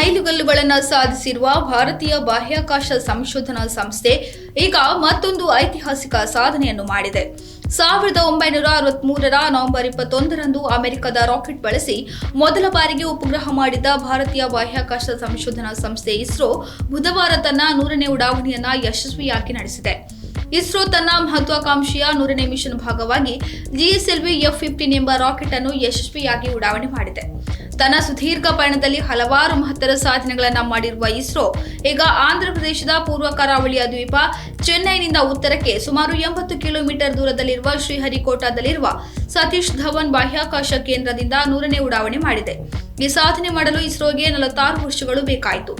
ಮೈಲುಗಲ್ಲುಗಳನ್ನು ಸಾಧಿಸಿರುವ ಭಾರತೀಯ ಬಾಹ್ಯಾಕಾಶ ಸಂಶೋಧನಾ ಸಂಸ್ಥೆ ಈಗ ಮತ್ತೊಂದು ಐತಿಹಾಸಿಕ ಸಾಧನೆಯನ್ನು ಮಾಡಿದೆ. ಸಾವಿರದ ಒಂಬೈನೂರ ಅರವತ್ಮೂರರ ನವೆಂಬರ್ ಇಪ್ಪತ್ತೊಂದರಂದು ಅಮೆರಿಕದ ರಾಕೆಟ್ ಬಳಸಿ ಮೊದಲ ಬಾರಿಗೆ ಉಪಗ್ರಹ ಮಾಡಿದ್ದ ಭಾರತೀಯ ಬಾಹ್ಯಾಕಾಶ ಸಂಶೋಧನಾ ಸಂಸ್ಥೆ ಇಸ್ರೋ ಬುಧವಾರ ತನ್ನ ನೂರನೇ ಉಡಾವಣೆಯನ್ನ ಯಶಸ್ವಿಯಾಗಿ ನಡೆಸಿದೆ. ಇಸ್ರೋ ತನ್ನ ಮಹತ್ವಾಕಾಂಕ್ಷೆಯ ನೂರನೇ ಮಿಷನ್ ಭಾಗವಾಗಿ ಜಿಎಸ್ಎಲ್ವಿ ಎಫ್ ಫಿಫ್ಟೀನ್ ಎಂಬ ರಾಕೆಟ್ ಅನ್ನು ಯಶಸ್ವಿಯಾಗಿ ಉಡಾವಣೆ ಮಾಡಿದೆ. ತನ್ನ ಸುದೀರ್ಘ ಪಯಣದಲ್ಲಿ ಹಲವಾರು ಮಹತ್ತರ ಸಾಧನೆಗಳನ್ನು ಮಾಡಿರುವ ಇಸ್ರೋ, ಈಗ ಆಂಧ್ರಪ್ರದೇಶದ ಪೂರ್ವ ಕರಾವಳಿಯ ದ್ವೀಪ, ಚೆನ್ನೈನಿಂದ ಉತ್ತರಕ್ಕೆ ಸುಮಾರು ಎಂಬತ್ತು ಕಿಲೋಮೀಟರ್ ದೂರದಲ್ಲಿರುವ ಶ್ರೀಹರಿಕೋಟಾದಲ್ಲಿರುವ ಸತೀಶ್ ಧವನ್ ಬಾಹ್ಯಾಕಾಶ ಕೇಂದ್ರದಿಂದ ನೂರನೇ ಉಡಾವಣೆ ಮಾಡಿದೆ. ಈ ಸಾಧನೆ ಮಾಡಲು ಇಸ್ರೋಗೆ ನಲವತ್ತಾರು ವರ್ಷಗಳು ಬೇಕಾಯಿತು.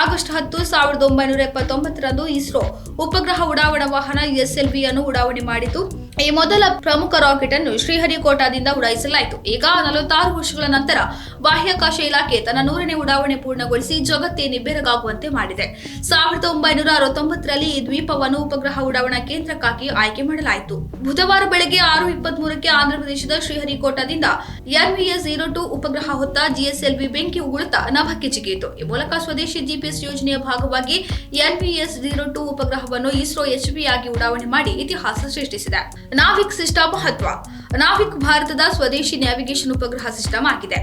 ಆಗಸ್ಟ್ ಹತ್ತು ಸಾವಿರದ ಒಂಬೈನೂರ ಎಪ್ಪತ್ತೊಂಬತ್ತರಂದು ಇಸ್ರೋ ಉಪಗ್ರಹ ಉಡಾವಣಾ ವಾಹನ ಎಸ್ಎಲ್ವಿ ಅನ್ನು ಉಡಾವಣೆ ಮಾಡಿತು. ಈ ಮೊದಲ ಪ್ರಮುಖ ರಾಕೆಟ್ ಅನ್ನು ಶ್ರೀಹರಿಕೋಟಾದಿಂದ ಉಡಾಯಿಸಲಾಯಿತು. ಈಗ ನಲವತ್ತಾರು ವರ್ಷಗಳ ನಂತರ ಬಾಹ್ಯಾಕಾಶ ಇಲಾಖೆ ತನ್ನ ನೂರನೇ ಉಡಾವಣೆ ಪೂರ್ಣಗೊಳಿಸಿ ಜಗತ್ತೇ ನಿಬ್ಬೆರಗಾಗುವಂತೆ ಮಾಡಿದೆ. ಸಾವಿರದ ಒಂಬೈನೂರ ಅರವತ್ತೊಂಬತ್ತರಲ್ಲಿ ಈ ದ್ವೀಪವನ್ನು ಉಪಗ್ರಹ ಉಡಾವಣಾ ಕೇಂದ್ರಕ್ಕಾಗಿ ಆಯ್ಕೆ ಮಾಡಲಾಯಿತು. ಬುಧವಾರ ಬೆಳಗ್ಗೆ ಆರು ಇಪ್ಪತ್ಮೂರಕ್ಕೆ ಆಂಧ್ರಪ್ರದೇಶದ ಶ್ರೀಹರಿಕೋಟಾದಿಂದ ಎನ್ವಿಎಸ್ ಜೀರೋ ಟು ಉಪಗ್ರಹ ಹೊತ್ತ ಜಿಎಸ್ಎಲ್ವಿ ಬೆಂಕಿ ಉಗುಳುತ್ತಾ ನಭಕ್ಕೆ ಜಿಗಿಯಿತು ಈ ಮೂಲಕ ಸ್ವದೇಶಿ ಜಿಪಿಎಸ್ ಯೋಜನೆಯ ಭಾಗವಾಗಿ ಎನ್ವಿಎಸ್ ಜೀರೋ ಟು ಉಪಗ್ರಹವನ್ನು ಇಸ್ರೋ ಯಶಸ್ವಿಯಾಗಿ ಉಡಾವಣೆ ಮಾಡಿ ಇತಿಹಾಸ ಸೃಷ್ಟಿಸಿದೆ. ನಾವಿಕ್ ಸಿಸ್ಟಮ್ ಮಹತ್ವ ನಾವಿಕ್ ಭಾರತದ ಸ್ವದೇಶಿ ನ್ಯಾವಿಗೇಷನ್ ಉಪಗ್ರಹ ಸಿಸ್ಟಮ್ ಆಗಿದೆ.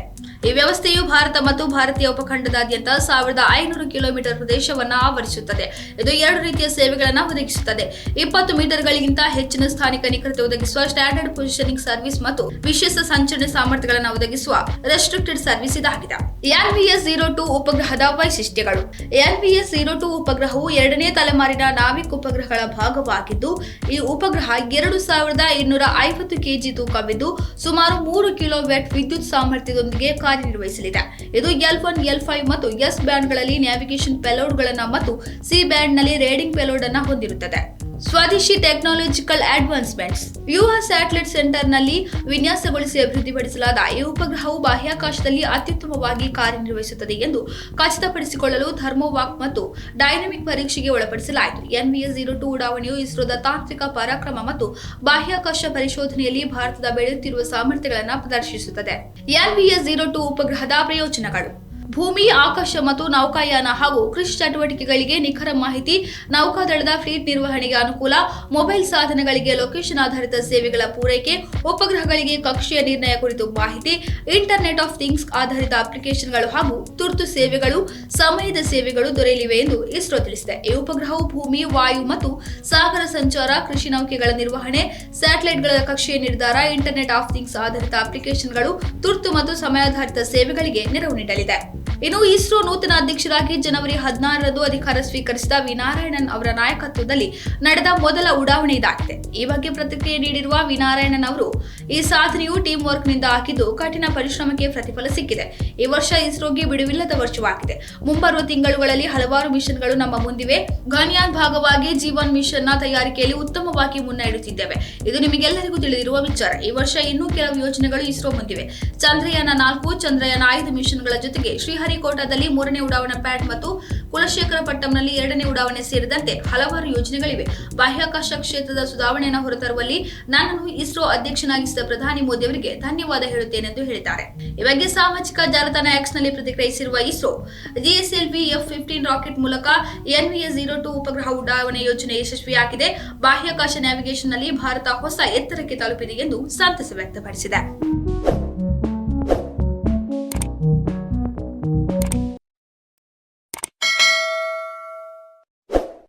ಈ ವ್ಯವಸ್ಥೆಯು ಭಾರತ ಮತ್ತು ಭಾರತೀಯ ಉಪಖಂಡದಾದ್ಯಂತ ಸಾವಿರದ ಐನೂರು ಕಿಲೋಮೀಟರ್ ಪ್ರದೇಶವನ್ನು ಆವರಿಸುತ್ತದೆ. ಇದು ಎರಡು ರೀತಿಯ ಸೇವೆಗಳನ್ನು ಒದಗಿಸುತ್ತದೆ. ಇಪ್ಪತ್ತು ಮೀಟರ್ಗಳಿಗಿಂತ ಹೆಚ್ಚಿನ ಸ್ಥಾನಿಕ ನಿಖರತೆ ಒದಗಿಸುವ ಸ್ಟ್ಯಾಂಡರ್ಡ್ ಪೊಸಿಷನಿಂಗ್ ಸರ್ವಿಸ್ ಮತ್ತು ವಿಶೇಷ ಸಂಚರಣೆ ಸಾಮರ್ಥ್ಯಗಳನ್ನು ಒದಗಿಸುವ ರೆಸ್ಟ್ರಿಕ್ಟೆಡ್ ಸರ್ವಿಸ್ ಇದಾಗಿದೆ. ಎನ್ವಿಎಸ್ ಜೀರೋ ಟು ಉಪಗ್ರಹದ ವೈಶಿಷ್ಟ್ಯಗಳು. ಎನ್ವಿಎಸ್ ಜೀರೋ ಟು ಉಪಗ್ರಹವು ಎರಡನೇ ತಲೆಮಾರಿನ ನಾವಿಕ್ ಉಪಗ್ರಹಗಳ ಭಾಗವಾಗಿದ್ದು, ಈ ಉಪಗ್ರಹ ಎರಡು ಸಾವಿರದ ಇನ್ನೂರ ಐವತ್ತು ಕೆಜಿ ತೂಕವಿದ್ದು, ಸುಮಾರು ಮೂರು ಕಿಲೋ ವ್ಯಾಟ್ ವಿದ್ಯುತ್ ಸಾಮರ್ಥ್ಯದೊಂದಿಗೆ ಕಾರ್ಯನಿರ್ವಹಿಸಲಿದೆ. ಇದು ಎಲ್ ಒನ್, ಎಲ್ ಫೈವ್ ಮತ್ತು ಎಸ್ ಬ್ಯಾಂಡ್ಗಳಲ್ಲಿ ನ್ಯಾವಿಗೇಷನ್ ಪೆಲೋಡ್ಗಳನ್ನು ಮತ್ತು ಸಿ ಬ್ಯಾಂಡ್ನಲ್ಲಿ ರೇಡಿಂಗ್ ಪೆಲೋಡ್ ಅನ್ನು ಹೊಂದಿರುತ್ತದೆ. ಸ್ವದೇಶಿ ಟೆಕ್ನಾಲಜಿಕಲ್ ಅಡ್ವಾನ್ಸ್ಮೆಂಟ್ಸ್ ಯುವ ಸ್ಯಾಟಲೈಟ್ ಸೆಂಟರ್ನಲ್ಲಿ ವಿನ್ಯಾಸಗೊಳಿಸಿ ಅಭಿವೃದ್ಧಿಪಡಿಸಲಾದ ಈ ಉಪಗ್ರಹವು ಬಾಹ್ಯಾಕಾಶದಲ್ಲಿ ಅತ್ಯುತ್ತಮವಾಗಿ ಕಾರ್ಯನಿರ್ವಹಿಸುತ್ತದೆ ಎಂದು ಖಚಿತಪಡಿಸಿಕೊಳ್ಳಲು ಥರ್ಮೋವಾಕ್ ಮತ್ತು ಡೈನಮಿಕ್ ಪರೀಕ್ಷೆಗೆ ಒಳಪಡಿಸಲಾಯಿತು. ಎನ್ವಿಎಸ್ ಜೀರೋ ಟು ಉಡಾವಣೆಯು ಇಸ್ರೋದ ತಾಂತ್ರಿಕ ಪರಾಕ್ರಮ ಮತ್ತು ಬಾಹ್ಯಾಕಾಶ ಪರಿಶೋಧನೆಯಲ್ಲಿ ಭಾರತದ ಬೆಳೆಯುತ್ತಿರುವ ಸಾಮರ್ಥ್ಯಗಳನ್ನು ಪ್ರದರ್ಶಿಸುತ್ತದೆ. ಎನ್ವಿಎಸ್ ಜೀರೋ ಟು ಉಪಗ್ರಹದ ಪ್ರಯೋಜನಗಳು. ಭೂಮಿ, ಆಕಾಶ ಮತ್ತು ನೌಕಾಯಾನ ಹಾಗೂ ಕೃಷಿ ಚಟುವಟಿಕೆಗಳಿಗೆ ನಿಖರ ಮಾಹಿತಿ ನೌಕಾದಳದ ಫ್ಲೀಟ್ ನಿರ್ವಹಣೆಗೆ ಅನುಕೂಲ, ಮೊಬೈಲ್ ಸಾಧನಗಳಿಗೆ ಲೊಕೇಶನ್ ಆಧಾರಿತ ಸೇವೆಗಳ ಪೂರೈಕೆ, ಉಪಗ್ರಹಗಳಿಗೆ ಕಕ್ಷೆಯ ನಿರ್ಣಯ ಕುರಿತು ಮಾಹಿತಿ, ಇಂಟರ್ನೆಟ್ ಆಫ್ ಥಿಂಗ್ಸ್ ಆಧಾರಿತ ಅಪ್ಲಿಕೇಶನ್ಗಳು ಹಾಗೂ ತುರ್ತು ಸೇವೆಗಳು, ಸಮಯದ ಸೇವೆಗಳು ದೊರೆಯಲಿವೆ ಎಂದು ಇಸ್ರೋ ತಿಳಿಸಿದೆ. ಈ ಉಪಗ್ರಹವು ಭೂಮಿ, ವಾಯು ಮತ್ತು ಸಾಗರ ಸಂಚಾರ, ಕೃಷಿ ನೌಕೆಗಳ ನಿರ್ವಹಣೆ, ಸ್ಯಾಟಲೈಟ್ಗಳ ಕಕ್ಷೆಯ ನಿರ್ಧಾರ, ಇಂಟರ್ನೆಟ್ ಆಫ್ ಥಿಂಗ್ಸ್ ಆಧಾರಿತ ಅಪ್ಲಿಕೇಶನ್ಗಳು, ತುರ್ತು ಮತ್ತು ಸಮಯಾಧಾರಿತ ಸೇವೆಗಳಿಗೆ ನೆರವು ನೀಡಲಿದೆ. ಇನ್ನು ಇಸ್ರೋ ನೂತನ ಅಧ್ಯಕ್ಷರಾಗಿ ಜನವರಿ ಹದಿನಾರರಂದು ಅಧಿಕಾರ ಸ್ವೀಕರಿಸಿದ ವಿನಾರಾಯಣನ್ ಅವರ ನಾಯಕತ್ವದಲ್ಲಿ ನಡೆದ ಮೊದಲ ಉಡಾವಣೆ ಇದಾಗಿದೆ. ಈ ಬಗ್ಗೆ ಪ್ರತಿಕ್ರಿಯೆ ನೀಡಿರುವ ವಿನಾರಾಯಣನ್ ಅವರು, ಈ ಸಾಧನೆಯು ಟೀಮ್ ವರ್ಕ್ನಿಂದ ಆಗಿದ್ದು ಕಠಿಣ ಪರಿಶ್ರಮಕ್ಕೆ ಪ್ರತಿಫಲ ಸಿಕ್ಕಿದೆ. ಈ ವರ್ಷ ಇಸ್ರೋಗೆ ಬಿಡುವಿಲ್ಲದ ವರ್ಷವಾಗಿದೆ. ಮುಂಬರುವ ತಿಂಗಳುಗಳಲ್ಲಿ ಹಲವಾರು ಮಿಷನ್ಗಳು ನಮ್ಮ ಮುಂದಿವೆ. ಗಗನಯಾನ್ ಭಾಗವಾಗಿ ಜೀವನ್ ಮಿಷನ್ನ ತಯಾರಿಕೆಯಲ್ಲಿ ಉತ್ತಮವಾಗಿ ಮುನ್ನಡೆಯುತ್ತಿದ್ದೇವೆ. ಇದು ನಿಮಗೆಲ್ಲರಿಗೂ ತಿಳಿದಿರುವ ವಿಚಾರ. ಈ ವರ್ಷ ಇನ್ನೂ ಕೆಲವು ಯೋಜನೆಗಳು ಇಸ್ರೋ ಮುಂದಿವೆ. ಚಂದ್ರಯಾನ ನಾಲ್ಕು, ಚಂದ್ರಯಾನ ಐದು ಮಿಷನ್ಗಳ ಜೊತೆಗೆ ಶ್ರೀಹರಿಕೋಟಾದಲ್ಲಿ ಮೂರನೇ ಉಡಾವಣಾ ಪ್ಯಾಡ್ ಮತ್ತು ಕುಲಶೇಖರಪಟ್ಟಂನಲ್ಲಿ ಎರಡನೇ ಉಡಾವಣೆ ಸೇರಿದಂತೆ ಹಲವಾರು ಯೋಜನೆಗಳಿವೆ. ಬಾಹ್ಯಾಕಾಶ ಕ್ಷೇತ್ರದ ಸುಧಾರಣೆಯನ್ನು ಹೊರತರುವಲ್ಲಿ ನನ್ನನ್ನು ಇಸ್ರೋ ಅಧ್ಯಕ್ಷನಾಗಿಸಿದ ಪ್ರಧಾನಿ ಮೋದಿ ಅವರಿಗೆ ಧನ್ಯವಾದ ಹೇಳುತ್ತೇನೆಂದು ಹೇಳಿದ್ದಾರೆ. ಈ ಬಗ್ಗೆ ಸಾಮಾಜಿಕ ಜಾಲತಾಣ ಎಕ್ಸ್ನಲ್ಲಿ ಪ್ರತಿಕ್ರಿಯಿಸಿರುವ ISRO GSLV F fifteen rocket ಮೂಲಕ ಎನ್ವಿಎ ಜೀರೋ ಟು ಉಪಗ್ರಹ ಉಡಾವಣೆ ಯೋಜನೆ ಯಶಸ್ವಿಯಾಗಿದೆ. ಬಾಹ್ಯಾಕಾಶ ನ್ಯಾವಿಗೇಷನ್ನಲ್ಲಿ ಭಾರತ ಹೊಸ ಎತ್ತರಕ್ಕೆ ತಲುಪಿದೆ ಎಂದು ಸಂತಸ ವ್ಯಕ್ತಪಡಿಸಿದೆ.